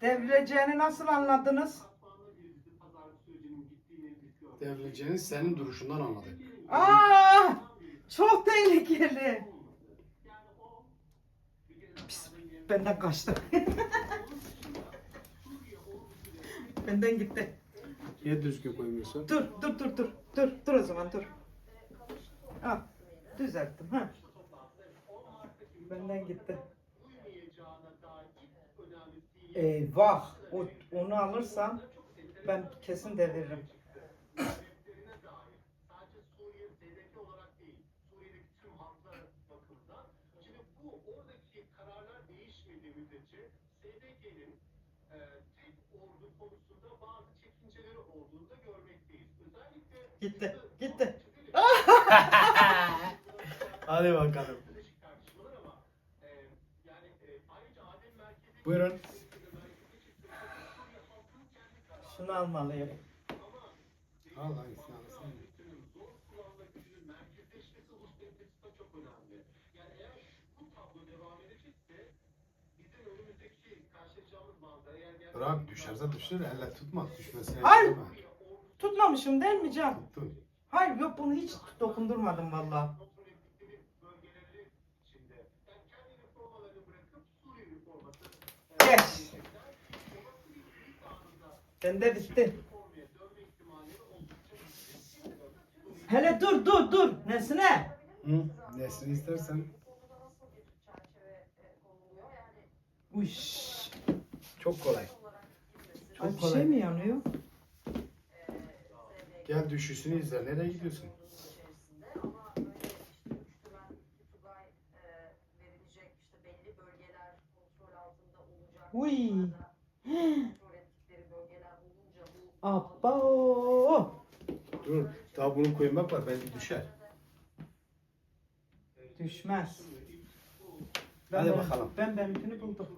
Devrileceğini nasıl anladınız? Devrileceğini senin duruşundan anladık. Aa! Çok tehlikeli. Pis, benden kaçtı. benden gitti. Niye düzgün koymuyorsun? Dur, dur, dur, dur. Dur, dur o zaman dur. Al. Düzelttim ha. Benden gitti. Eyvah. O, onu alırsam ben kesin deviririm. Gitti. Gitti. Hadi bakalım. Buyurun. Şunu almalıyım. Al hangisini alırsın. Bırak düşerse düşür, elle tutma. Düşmesine Ay! izleme. Tutmamışım değil mi Can? Tuttun. Hayır yok bunu hiç dokundurmadım vallahi. Bende bitti. Hele dur dur dur. Nesine? Hı? Nesini istersen. Uş. Çok kolay. Ay, Çok bir kolay. şey mi yanıyor? Gel düşüşünü izle. Nereye gidiyorsun? Uy. Abba. Dur. Daha bunu koymak var. Belki düşer. Düşmez. Hadi benim- bakalım. Ben benimkini buldum.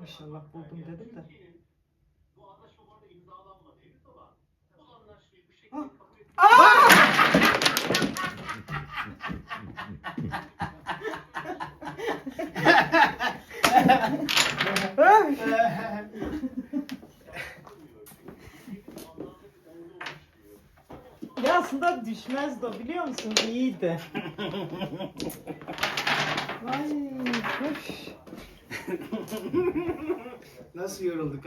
İnşallah buldum dedim de. Ah! Ay! Ya aslında düşmezdi o biliyor musun? İyiydi. Ay, hoş. Nasıl yorulduk